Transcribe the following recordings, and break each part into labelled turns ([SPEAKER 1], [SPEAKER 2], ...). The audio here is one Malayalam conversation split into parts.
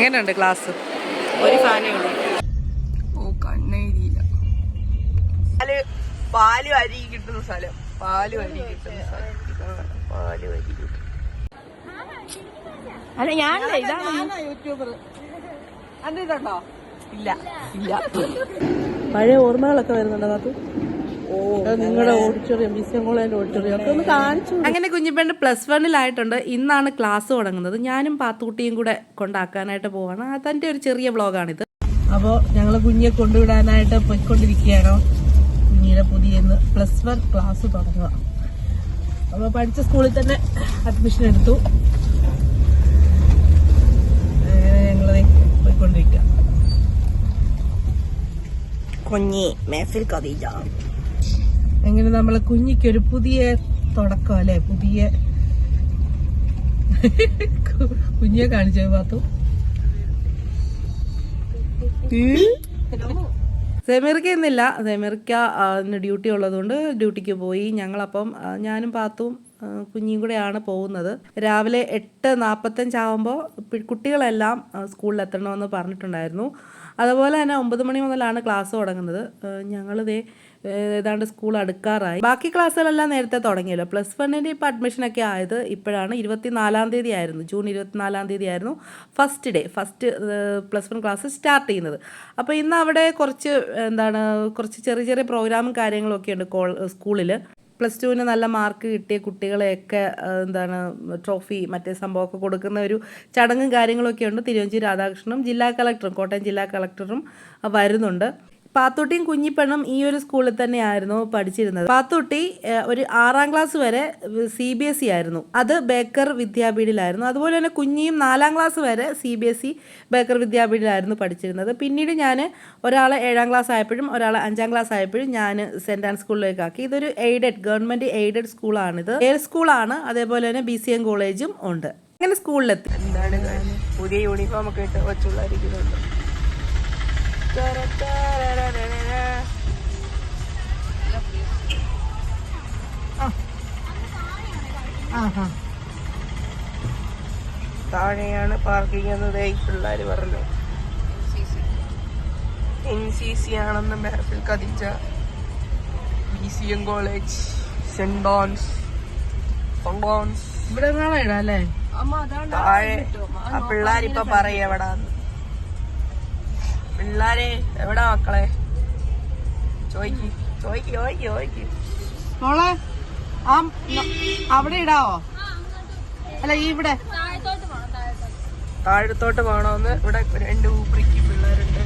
[SPEAKER 1] എങ്ങനെയുണ്ട് ക്ലാസ്?
[SPEAKER 2] ഒരു ഫാനേ ഉള്ളൂ.
[SPEAKER 1] ഓ കണ്ണെഴുതിയില്ല
[SPEAKER 2] പാൽ പാൽ അരി കിട്ടുന്ന സ്ഥലം. പാൽ അരി കിട്ടുന്ന സ്ഥലം. പാൽ അരി കിട്ടും. അല്ല ഞാൻ ഇതാണ്.
[SPEAKER 1] യൂട്യൂബർ അന്റെ ഇതുണ്ടോ?
[SPEAKER 2] ഇല്ല. ഇല്ല.
[SPEAKER 1] പഴയ ഓർമ്മകളൊക്കെ വരുന്നുണ്ടോ കാത്തു നിങ്ങളുടെ ഓഡിറ്റോറിയം ബി സി എം കോളേജിലെ ഓഡിറ്റോറിയം ഒക്കെ ഒന്ന് കാണിച്ചു അങ്ങനെ കുഞ്ഞിപ്പണ്ട് പ്ലസ് വണ്ണിലായിട്ടുണ്ട്. ഇന്നാണ് ക്ലാസ് തുടങ്ങുന്നത്. ഞാനും പാത്തുകുട്ടിയും കൂടെ കൊണ്ടാക്കാനായിട്ട് പോവാണ്. അതിന്റെ ഒരു ചെറിയ വ്ളോഗാണിത്. അപ്പോൾ ഞങ്ങൾ കുഞ്ഞിയെ കൊണ്ടുവിടാനായിട്ട് പോയിക്കൊണ്ടിരിക്കുകയാണോ. കുഞ്ഞിയുടെ പുതിയ പ്ലസ് വൺ ക്ലാസ് തുടങ്ങുക. അപ്പോൾ പഠിച്ച സ്കൂളിൽ തന്നെ അഡ്മിഷൻ എടുത്തു. അങ്ങനെ ഞങ്ങൾ പോയിക്കൊണ്ടിരിക്കുക
[SPEAKER 2] കുഞ്ഞി മേഫിൽ ഖദീജ
[SPEAKER 1] അങ്ങനെ നമ്മളെ കുഞ്ഞിക്കൊരു പുതിയ തുടക്കം അല്ലെ? പുതിയ കുഞ്ഞെ കാണിച്ചു പാത്തു? സെമിർക്ക ഇന്നില്ല. സെമിർക്ക ഡ്യൂട്ടി ഉള്ളതുകൊണ്ട് ഡ്യൂട്ടിക്ക് പോയി. ഞങ്ങളപ്പം ഞാനും പാത്തും കുഞ്ഞും കുഞ്ഞിയും കൂടെയാണ് പോകുന്നത്. രാവിലെ എട്ട് നാൽപ്പത്തഞ്ചാവുമ്പോൾ കുട്ടികളെല്ലാം സ്കൂളിലെത്തണമെന്ന് സ്കൂളിൽ എത്തണമെന്ന് പറഞ്ഞിട്ടുണ്ടായിരുന്നു. അതുപോലെ തന്നെ ഒമ്പത് മണി മുതലാണ് ക്ലാസ് തുടങ്ങുന്നത്. ഞങ്ങളിതേ ഏതാണ്ട് സ്കൂൾ അടുക്കാറായി. ബാക്കി ക്ലാസ്സുകളെല്ലാം നേരത്തെ തുടങ്ങിയല്ലോ. പ്ലസ് വണ്ണിന്റെ ഇപ്പോൾ അഡ്മിഷനൊക്കെ ആയത് ഇപ്പോഴാണ് ഇരുപത്തിനാലാം തീയതി ആയിരുന്നു. ജൂൺ ഇരുപത്തിനാലാം തീയതി ആയിരുന്നു first day first plus one class start ചെയ്യുന്നത്. അപ്പോൾ ഇന്ന് അവിടെ കുറച്ച് എന്താണ് കുറച്ച് ചെറിയ ചെറിയ പ്രോഗ്രാമും കാര്യങ്ങളൊക്കെ ഉണ്ട് കോൾ സ്കൂളിൽ പ്ലസ് ടുവിന് നല്ല മാർക്ക് കിട്ടിയ കുട്ടികളെയൊക്കെ എന്താണ് ട്രോഫി മറ്റേ സംഭവമൊക്കെ കൊടുക്കുന്ന ഒരു ചടങ്ങും കാര്യങ്ങളൊക്കെ ഉണ്ട്. തിരുവഞ്ചൂർ രാധാകൃഷ്ണനും ജില്ലാ കളക്ടറും കോട്ടയം ജില്ലാ കളക്ടറും വരുന്നുണ്ട്. പാത്തുട്ടിയും കുഞ്ഞിപ്പെണ്ണും ഈ ഒരു സ്കൂളിൽ തന്നെയായിരുന്നു പഠിച്ചിരുന്നത്. പാത്തുട്ടി ഒരു ആറാം ക്ലാസ് വരെ സി ബി എസ് ഇ ആയിരുന്നു. അത് ബേക്കർ വിദ്യാപീഠിലായിരുന്നു. അതുപോലെ തന്നെ കുഞ്ഞിയും നാലാം ക്ലാസ് വരെ C B S E Baker വിദ്യാപീഠിലായിരുന്നു പഠിച്ചിരുന്നത്. പിന്നീട് ഞാൻ ഒരാളെ ഏഴാം ക്ലാസ് ആയപ്പോഴും ഒരാളെ അഞ്ചാം ക്ലാസ് ആയപ്പോഴും ഞാൻ സെന്റ് ആൻഡ് സ്കൂളിലേക്ക് ആക്കി. ഇതൊരു എയ്ഡഡ് ഗവൺമെന്റ് എയ്ഡഡ് സ്കൂളാണിത്. എയർ സ്കൂളാണ്? അതേപോലെ തന്നെ ബി സി എം കോളേജും ഉണ്ട്. അങ്ങനെ സ്കൂളിലെത്തി.
[SPEAKER 2] എന്താണ്? പുതിയ യൂണിഫോം ഒക്കെ ഇട്ട് കൊച്ചുള്ളായിരിക്കുന്നുണ്ട് താഴെയാണ് പാർക്കിംഗ് എന്ന് ദേ ഈ പിള്ളേര് പറഞ്ഞു എൻ സി സി ആണെന്ന് മെഹഫിൽ കഥിച്ച B C M college saint Dons
[SPEAKER 1] ഇവിടെ അല്ലേ?
[SPEAKER 2] താഴെ ആ പിള്ളേരിപ്പൊ പറയ എവിടാന്ന്. പിള്ളാരെ എവിടാ മക്കളെ? ചോയ്ക്ക് ചോയ്ക്ക് ചോയ്ക്ക് ചോയ്ക്ക്.
[SPEAKER 1] മോളെ ആ അവിടെ ഇടാവോ? അല്ല ഈ ഇവിടെ.
[SPEAKER 2] താഴത്തോട്ട് പോണോന്ന് ഇവിടെ രണ്ട് ഊപ്പറിക്ക് പിള്ളേരുണ്ട്.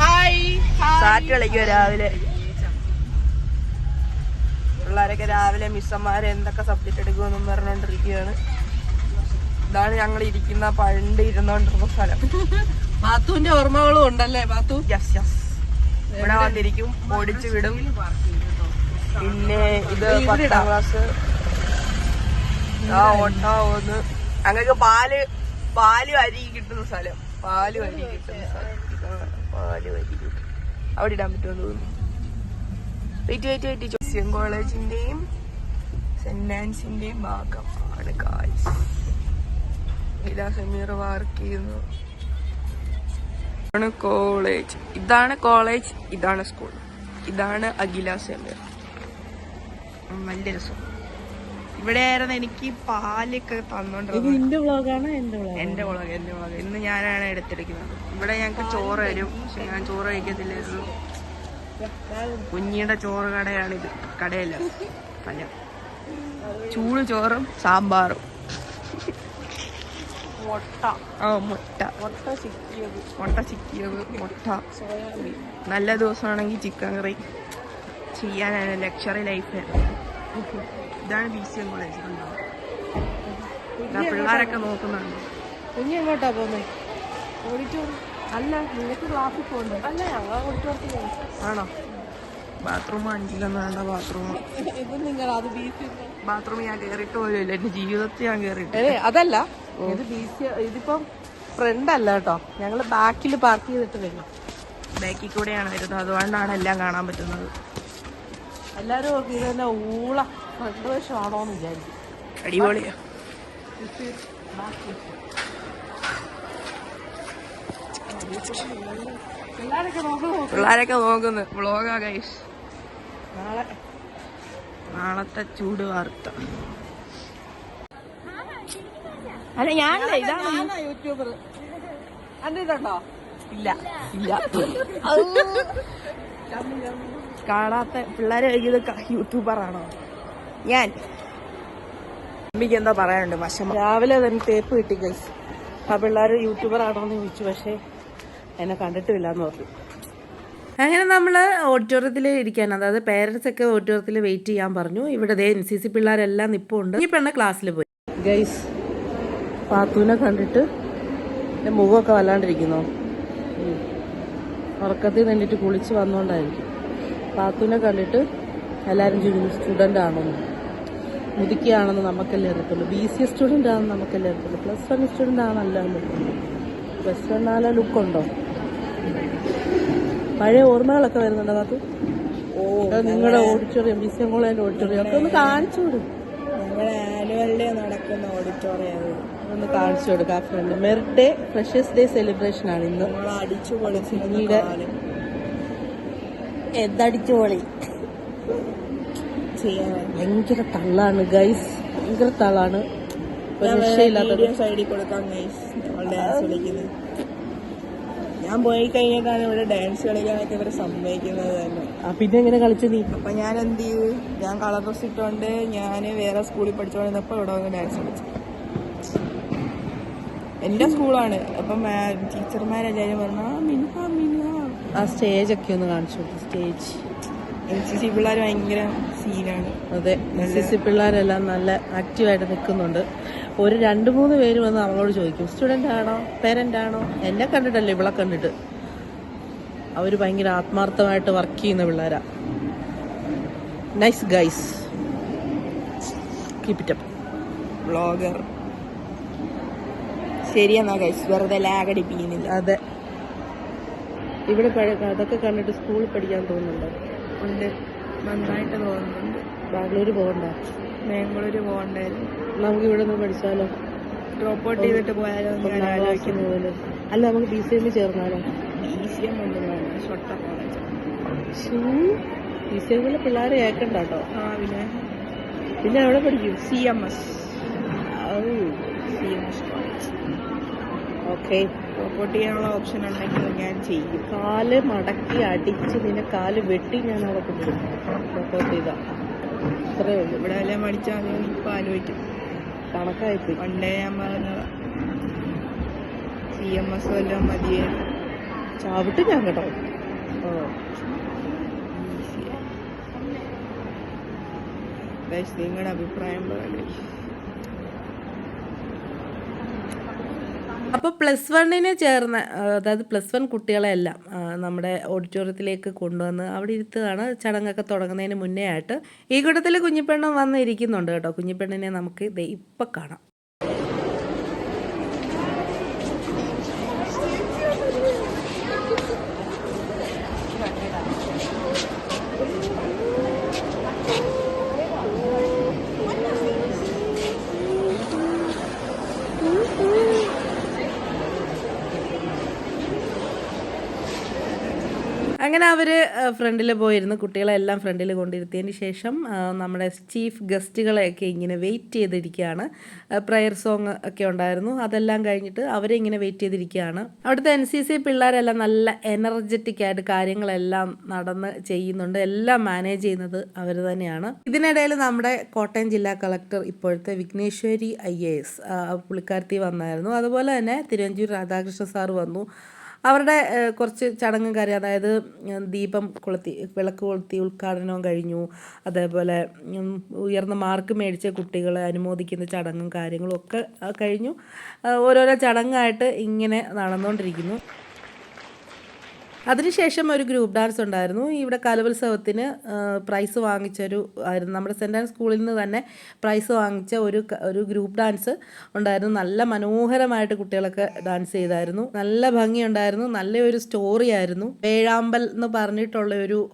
[SPEAKER 1] ഹായ്
[SPEAKER 2] സാറ്റ് കളിക്കുക രാവിലെ? പിള്ളേരൊക്കെ രാവിലെ മിസ്സന്മാരെ എന്തൊക്കെ സബ്ജക്ട് എടുക്കുമെന്നും പറഞ്ഞോണ്ടിരിക്കുകയാണ്. ഇതാണ് ഞങ്ങൾ ഇരിക്കുന്ന പണ്ട് ഇരുന്നോണ്ടിരുന്ന സ്ഥലം.
[SPEAKER 1] പാത്തുവിന്റെ ഓർമ്മകളും ഉണ്ടല്ലേ പാത്തു
[SPEAKER 2] യെസ് യെസ് ഇവിടെ വന്നിരിക്കും ഓടിച്ചു വിടും. പിന്നെ ഇത് പത്താം ക്ലാസ്. ആ ഓട്ടോ ഒന്ന് അങ്ങനെ പാൽ പാൽ അരി കിട്ടുന്ന സ്ഥലം. പാൽ അരി കിട്ടുന്ന സ്ഥലം. പാൽ അരി കിട്ടും. അവിടെ ഇടാൻ പറ്റുമെന്ന് തോന്നുന്നു. വെയിറ്റ് വെയിറ്റ് വെയിറ്റ് ജോസ്യം കോളേജിന്റെയും സെന്റ് ആൻസിന്റെയും ഭാഗമാണ് കാഴ്ച ഇതാ സമീർ വർക്ക് ചെയ്യുന്നു. ഇതാണ് കോളേജ് ഇതാണ് കോളേജ് ഇതാണ് സ്കൂൾ ഇതാണ് അഖില സെമീർ ഉം, വലിയ രസം. ഇവിടെ ആയിരുന്നു എനിക്ക് പാലൊക്കെ തന്നോണ്ടിരുന്നത്.
[SPEAKER 1] എന്റെ വ്ളോഗ്
[SPEAKER 2] എന്റെ വ്ളോഗ് ഇന്ന് ഞാനാണ് എടുത്തിരിക്കുന്നത്. ഇവിടെ ഞങ്ങൾക്ക് ചോറ് തരും. പക്ഷെ ഞാൻ ചോറ് കഴിക്കത്തില്ലായിരുന്നു. കുഞ്ഞിയുടെ ചോറ് കടയാണിത് കടയല്ല. അല്ല ചൂട് ചോറും സാമ്പാറും. മുട്ട. ആ മുട്ട. മുട്ട ചിക്കിയത്. മുട്ട ചിക്കിയത് മുട്ട. സോയാബീൻ. നല്ല ദിവസമാണെങ്കിൽ ചിക്കൻ കറി ചെയ്യാനാണ് ലക്ഷറി ലൈഫ്. ഇതാണ് ബി സി എം കോളേജ് പിള്ളേരൊക്കെ നോക്കുന്നുണ്ട്.
[SPEAKER 1] കുഞ്ഞെങ്ങോട്ടാ പോന്നെ ഓഡിറ്റോറിയം.
[SPEAKER 2] അല്ല നിനക്ക് ക്ലാസ്സിൽ പോകണ്ടേ? അല്ല ഞങ്ങൾ ഓഡിറ്റോറിയത്തിൽ ആണോ? ബാത്റൂം അഞ്ചിലൊന്നും വേണ്ട ബാത്റൂം.
[SPEAKER 1] ഇത് നിങ്ങൾ അത് ബി സി
[SPEAKER 2] ബാത്റൂം ഞാൻ കയറിയിട്ട് പോലും ഇല്ല. എന്റെ ജീവിതത്തിൽ ഞാൻ കയറിയിട്ട്
[SPEAKER 1] അതല്ല. ഇത് ബി സി ഇതിപ്പം ഫ്രണ്ട് അല്ല കേട്ടോ. ഞങ്ങൾ ബാക്കിൽ പാർക്ക് ചെയ്തിട്ട് വരും.
[SPEAKER 2] ബാക്കിൽ കൂടെയാണ് വരുന്നത്. അതുകൊണ്ടാണ് എല്ലാം കാണാൻ പറ്റുന്നത്.
[SPEAKER 1] എല്ലാവരും ഓർക്കും ഇത് തന്നെ ഊള. ഫ്രണ്ട് വശമാണോ എന്ന് വിചാരിക്കും.
[SPEAKER 2] അടിപൊളിയാ പിള്ളേരൊക്കെ നോക്കുന്നു. വ്ളോഗാ ഗൈസ്
[SPEAKER 1] നാളെ.
[SPEAKER 2] നാളത്തെ ചൂട് വാർത്ത. അല്ല ഞാൻ ഇതാണ്
[SPEAKER 1] യൂട്യൂബർ കണ്ടിട്ടുണ്ടോ
[SPEAKER 2] ഇല്ല. ഇല്ല. കാണാത്ത പിള്ളേരെ ഇത് യൂട്യൂബറാണോ? ഞാൻ. അമ്മിക്ക് എന്താ പറയാനുണ്ട് വശം
[SPEAKER 1] രാവിലെ തന്നെ തേപ്പ് കിട്ടി ഗൈസ് ആ പിള്ളേർ യൂട്യൂബർ എന്ന് ചോദിച്ചു പക്ഷേ എന്നെ കണ്ടിട്ടില്ലാന്ന് പറഞ്ഞു. അങ്ങനെ നമ്മൾ ഓഡിറ്റോറിയത്തിൽ ഇരിക്കാൻ അതായത് പേരൻസ് ഒക്കെ ഓഡിറ്റോറിയത്തിൽ വെയിറ്റ് ചെയ്യാൻ പറഞ്ഞു. ഇവിടെ ദേ എൻ സി സി പിള്ളേരെല്ലാം നിപ്പുണ്ട്. ഈ പെണ്ണ ക്ലാസ്സിൽ പോയി. ഗൈസ് പാത്തൂനെ കണ്ടിട്ട് എന്റെ മുഖമൊക്കെ വല്ലാണ്ടിരിക്കുന്നു. ഉറക്കത്തിൽ നിന്നിട്ട് കുളിച്ച് വന്നുകൊണ്ടായിരിക്കും പാത്തുവിനെ കണ്ടിട്ട് എല്ലാവരും ചോദിക്കുന്നു സ്റ്റുഡന്റ് ആണെന്ന്. മുതുക്കിയാണെന്ന് നമുക്കല്ലേ അറിയത്തുള്ളൂ. ബി സി എസ് സ്റ്റുഡന്റ് ആണെന്ന് നമുക്കല്ലേ അറിയത്തുള്ളൂ. പ്ലസ് വൺ സ്റ്റുഡന്റ് ആണല്ലോ പ്ലസ് വൺ ആല ലുക്കുണ്ടോ പഴയ ഓർമ്മകളൊക്കെ വരുന്നുണ്ടോ പാത്തു?
[SPEAKER 2] ഓ
[SPEAKER 1] നിങ്ങളുടെ ഓഡിറ്റോറിയം ബി സി എം കോളേജിന്റെ ഓഡിറ്റോറിയം ഒക്കെ ഒന്ന് കാണിച്ചു വിടും.
[SPEAKER 2] ഞങ്ങളുടെ ആനുവൽ ഡേ നടക്കുന്ന ഓഡിറ്റോറിയം
[SPEAKER 1] ഒന്ന് കാണിച്ചു കൊടുക്കാം. Friend merit day freshers day celebration ആണ് ഇന്ന്.
[SPEAKER 2] നമ്മൾ അടിച്ചു
[SPEAKER 1] പൊളി
[SPEAKER 2] കാലം.
[SPEAKER 1] എന്തടിച്ചു പൊളി
[SPEAKER 2] ചെയ്യാൻ.
[SPEAKER 1] ഭയങ്കര തള്ളാണ് ഗൈസ് ഭയങ്കര തള്ളാണ്.
[SPEAKER 2] സൈഡിൽ കൊടുക്കാം ഗൈസ് നമ്മൾ ഡാൻസ് കളിക്കുന്നത്. ഞാൻ പോയി കഴിഞ്ഞിട്ടാണ് ഇവിടെ ഡാൻസ് കളിക്കാനൊക്കെ ഇവരെ സമ്മതിക്കുന്നത് തന്നെ.
[SPEAKER 1] പിന്നെ എങ്ങനെ കളിച്ചു നീ?
[SPEAKER 2] അപ്പൊ ഞാൻ എന്ത് ചെയ്തു? ഞാൻ കളർ ഡ്രസ് ഇട്ടുകൊണ്ട് ഞാൻ വേറെ സ്കൂളിൽ പഠിച്ചോണ്ടിരുന്നപ്പോ ഇവിടെ വന്ന് ഡാൻസ് കളിച്ചു. എന്റെ സ്കൂളാണ്. അപ്പം ടീച്ചർമാരെല്ലാരും പറഞ്ഞു ആ മിൻഹ മിൻഹ
[SPEAKER 1] ആ സ്റ്റേജ് ഒക്കെ ഒന്ന് കാണിച്ചു കൊടുത്തു സ്റ്റേജ്
[SPEAKER 2] എൻ സി സി പിള്ളേർ ഭയങ്കര സീനാണ്
[SPEAKER 1] അതെ എൻ സി സി പിള്ളേരെല്ലാം നല്ല ആക്റ്റീവായിട്ട് നിൽക്കുന്നുണ്ട്. ഒരു രണ്ട് മൂന്ന് പേര് വന്ന് അവളോട് ചോദിക്കും സ്റ്റുഡന്റ് ആണോ? പേരന്റ് ആണോ? എന്നെ കണ്ടിട്ടല്ലേ ഇവളെ കണ്ടിട്ട്. അവർ ഭയങ്കര ആത്മാർത്ഥമായിട്ട് വർക്ക് ചെയ്യുന്ന പിള്ളേരാ. Nice guys keep it up
[SPEAKER 2] vlogger ശരിയെന്നാ ഗൈസ് വെറുതെ ലാഗ് അടിപ്പിക്കുന്നില്ല.
[SPEAKER 1] അതെ. ഇവിടെ അതൊക്കെ കണ്ടിട്ട് സ്കൂളിൽ പഠിക്കാൻ തോന്നുന്നുണ്ടോ?
[SPEAKER 2] ഉണ്ട്. നന്നായിട്ട് തോന്നുന്നുണ്ട്
[SPEAKER 1] ബാംഗ്ലൂർ പോകണ്ട?
[SPEAKER 2] ബാംഗ്ലൂർ പോകണ്ടായിരുന്നു.
[SPEAKER 1] നമുക്ക് ഇവിടെ നിന്ന് പഠിച്ചാലോ?
[SPEAKER 2] ഡ്രോപ്പ് ഔട്ട് ചെയ്തിട്ട് പോയാലോ
[SPEAKER 1] ഒന്നാം മുതൽ അല്ല നമുക്ക് ബി സി എമ്മിൽ ചേർന്നാലോ?
[SPEAKER 2] ഈസിയം ഒന്നും വേണ്ട. ഷൊട്ട കോളേജ്
[SPEAKER 1] ബി സി എമ്മിലെ പിള്ളേരെ ഏക്കണ്ട കേട്ടോ.
[SPEAKER 2] ആ പിന്നെ?
[SPEAKER 1] പിന്നെ എവിടെ പഠിക്കും.
[SPEAKER 2] C M S C M S college
[SPEAKER 1] okay.
[SPEAKER 2] Drop out ചെയ്യാനുള്ള ഓപ്ഷൻ ഉണ്ടെങ്കിൽ ഞാൻ ചെയ്യും.
[SPEAKER 1] കാൽ മടക്കി അടിച്ച് നിന്നെ കാൽ വെട്ടി ഞാൻ അവിടെ കൊണ്ടുവരും. സപ്പോർട്ട് ചെയ്ത. അത്രേ ഉള്ളൂ.
[SPEAKER 2] ഇവിടെ എല്ലാം മടിച്ചാൽ മതി. ഇപ്പം ആലോചിക്കും.
[SPEAKER 1] കണക്കായിപ്പോയി.
[SPEAKER 2] പണ്ടേ ഞാൻ പറഞ്ഞത്. സി എം എസ് വല്ലതും മതിയേ.
[SPEAKER 1] ചാവിട്ട് ഞാൻ കേട്ടോ. ഓ.
[SPEAKER 2] നിങ്ങളുടെ അഭിപ്രായം പറയണേ
[SPEAKER 1] അപ്പോൾ പ്ലസ് വണ്ണിന് ചേർന്ന അതായത് പ്ലസ് വൺ കുട്ടികളെല്ലാം നമ്മുടെ ഓഡിറ്റോറിയത്തിലേക്ക് കൊണ്ടുവന്ന് അവിടെ ഇരുത്തുകയാണ്. ചടങ്ങൊക്കെ തുടങ്ങുന്നതിന് മുന്നേ ആയിട്ട് ഈ കൂട്ടത്തിൽ കുഞ്ഞിപ്പെണ്ണം വന്നിരിക്കുന്നുണ്ട് കേട്ടോ. കുഞ്ഞിപ്പെണ്ണിനെ നമുക്ക് ഇപ്പം കാണാം. അങ്ങനെ അവർ ഫ്രണ്ടിൽ പോയിരുന്ന്. കുട്ടികളെല്ലാം ഫ്രണ്ടിൽ കൊണ്ടിരുത്തിയതിന് ശേഷം നമ്മുടെ ചീഫ് ഗസ്റ്റുകളെയൊക്കെ ഇങ്ങനെ വെയിറ്റ് ചെയ്തിരിക്കുകയാണ്. പ്രയർ സോങ് ഒക്കെ ഉണ്ടായിരുന്നു. അതെല്ലാം കഴിഞ്ഞിട്ട് അവരെ ഇങ്ങനെ വെയിറ്റ് ചെയ്തിരിക്കുകയാണ്. അവിടുത്തെ എൻ സി സി പിള്ളേരെല്ലാം നല്ല എനർജറ്റിക് ആയിട്ട് കാര്യങ്ങളെല്ലാം നടന്ന് ചെയ്യുന്നുണ്ട്. എല്ലാം മാനേജ് ചെയ്യുന്നത് അവർ തന്നെയാണ്. ഇതിനിടയിൽ നമ്മുടെ കോട്ടയം ജില്ലാ കളക്ടർ ഇപ്പോഴത്തെ വിഘ്നേശ്വരി ഐ എ എസ് പുള്ളിക്കാരത്തി വന്നായിരുന്നു. അതുപോലെ തന്നെ തിരുവഞ്ചൂർ രാധാകൃഷ്ണ സാർ വന്നു. അവരുടെ കുറച്ച് ചടങ്ങും കാര്യം അതായത് ദീപം കൊളുത്തി വിളക്ക് കൊളുത്തി ഉദ്ഘാടനവും കഴിഞ്ഞു. അതേപോലെ ഉയർന്ന മാർക്ക് മേടിച്ച കുട്ടികളെ അനുമോദിക്കുന്ന ചടങ്ങും കാര്യങ്ങളും ഒക്കെ കഴിഞ്ഞു. ഓരോരോ ചടങ്ങായിട്ട് ഇങ്ങനെ നടന്നുകൊണ്ടിരിക്കുന്നു അതിനുശേഷം ഒരു ഗ്രൂപ്പ് ഡാൻസ് ഉണ്ടായിരുന്നു. ഇവിടെ കലോത്സവത്തിന് പ്രൈസ് വാങ്ങിച്ചൊരു ആയിരുന്നു. നമ്മുടെ സെന്റ് ആൻഡ് സ്കൂളിൽ നിന്ന് തന്നെ പ്രൈസ് വാങ്ങിച്ച ഒരു ഒരു ഗ്രൂപ്പ് ഡാൻസ് ഉണ്ടായിരുന്നു. നല്ല മനോഹരമായിട്ട് കുട്ടികളൊക്കെ ഡാൻസ് ചെയ്തായിരുന്നു. നല്ല ഭംഗിയുണ്ടായിരുന്നു. നല്ലൊരു സ്റ്റോറി ആയിരുന്നു. വേഴാമ്പൽ എന്ന് പറഞ്ഞിട്ടുള്ള ഒരു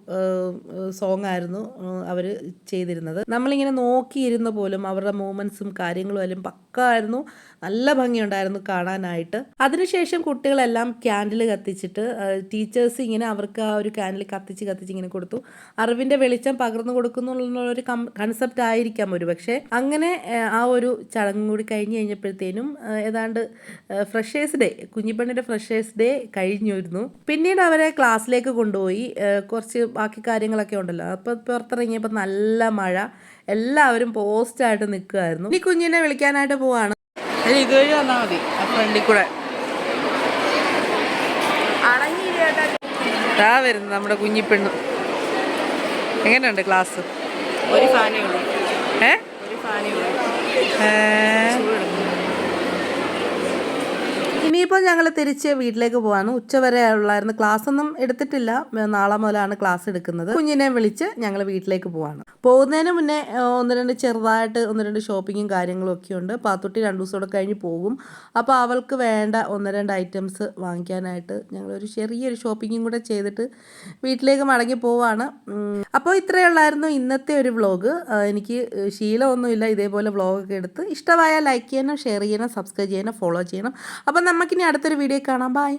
[SPEAKER 1] സോങ് ആയിരുന്നു അവർ ചെയ്തിരുന്നത്. നമ്മളിങ്ങനെ നോക്കിയിരുന്ന പോലും അവരുടെ മൂവ്മെൻസും കാര്യങ്ങളും എല്ലാം പക്കായിരുന്നു. നല്ല ഭംഗിയുണ്ടായിരുന്നു കാണാനായിട്ട്. അതിനുശേഷം കുട്ടികളെല്ലാം ക്യാൻഡിൽ കത്തിച്ചിട്ട് ടീച്ചേഴ്സ് ഇങ്ങനെ അവർക്ക് ആ ഒരു ക്യാൻഡിൽ കത്തിച്ച് കത്തിച്ച് ഇങ്ങനെ കൊടുത്തു. അറിവിന്റെ വെളിച്ചം പകർന്നു കൊടുക്കുന്നു ഒരു കൺസെപ്റ്റ് ആയിരിക്കാം ഒരു പക്ഷേ അങ്ങനെ ആ, ഒരു ചടങ്ങും കൂടി കഴിഞ്ഞ് കഴിഞ്ഞപ്പോഴത്തേനും ഏതാണ്ട് ഫ്രഷേഴ്സ് ഡേ കുഞ്ഞിപ്പെണ്ണിന്റെ ഫ്രഷേഴ്സ് ഡേ കഴിഞ്ഞിരുന്നു. പിന്നീട് അവരെ ക്ലാസ്സിലേക്ക് കൊണ്ടുപോയി കുറച്ച് ബാക്കി കാര്യങ്ങളൊക്കെ ഉണ്ടല്ലോ. അപ്പോൾ പുറത്തിറങ്ങിയപ്പോൾ നല്ല മഴ എല്ലാവരും പോസ്റ്റായിട്ട് നിൽക്കുമായിരുന്നു ഇനി കുഞ്ഞിനെ വിളിക്കാനായിട്ട് പോവാണ്.
[SPEAKER 2] അതിന് ഇതുവഴി വന്നാൽ മതി. ഫ്രണ്ടിൽ കൂടെ.
[SPEAKER 1] ഇതാ വരുന്നത് നമ്മുടെ കുഞ്ഞിപ്പെണ്ണ് എങ്ങനെയുണ്ട് ക്ലാസ്
[SPEAKER 2] ഒരു ഫാനേ ഉള്ളൂ.
[SPEAKER 1] ഏ?
[SPEAKER 2] ഒരു ഫാനേ ഉള്ളൂ.
[SPEAKER 1] ഇനിയിപ്പോൾ ഞങ്ങൾ തിരിച്ച് വീട്ടിലേക്ക് പോവാണ്. ഉച്ചവരെ ഉള്ളായിരുന്നു. ക്ലാസ് ഒന്നും എടുത്തിട്ടില്ല. നാളെ മുതലാണ് ക്ലാസ് എടുക്കുന്നത്. കുഞ്ഞിനെ വിളിച്ച് ഞങ്ങൾ വീട്ടിലേക്ക് പോവാണ്. പോകുന്നതിന് മുന്നേ ഒന്ന് രണ്ട് ചെറുതായിട്ട് ഒന്ന് രണ്ട് ഷോപ്പിങ്ങും കാര്യങ്ങളും ഒക്കെ ഉണ്ട്. പാത്തുട്ടി രണ്ട് ദിവസം കൂടെ കഴിഞ്ഞ് പോകും. അപ്പോൾ അവൾക്ക് വേണ്ട ഒന്ന് രണ്ട് ഐറ്റംസ് വാങ്ങിക്കാനായിട്ട് ഞങ്ങളൊരു ചെറിയൊരു ഷോപ്പിങ്ങും കൂടെ ചെയ്തിട്ട് വീട്ടിലേക്ക് മടങ്ങി പോവാണ്. അപ്പോൾ ഇത്രയേ ഉള്ളായിരുന്നു ഇന്നത്തെ ഒരു വ്ളോഗ് എനിക്ക് ശീലമൊന്നുമില്ല ഇതേപോലെ വ്ളോഗൊക്കെ എടുത്ത്. ഇഷ്ടമായ ലൈക്ക് ചെയ്യണം ഷെയർ ചെയ്യണം സബ്സ്ക്രൈബ് ചെയ്യണം ഫോളോ ചെയ്യണം. അപ്പം നമുക്കിനി അടുത്തൊരു വീഡിയോ കാണാം. ബൈ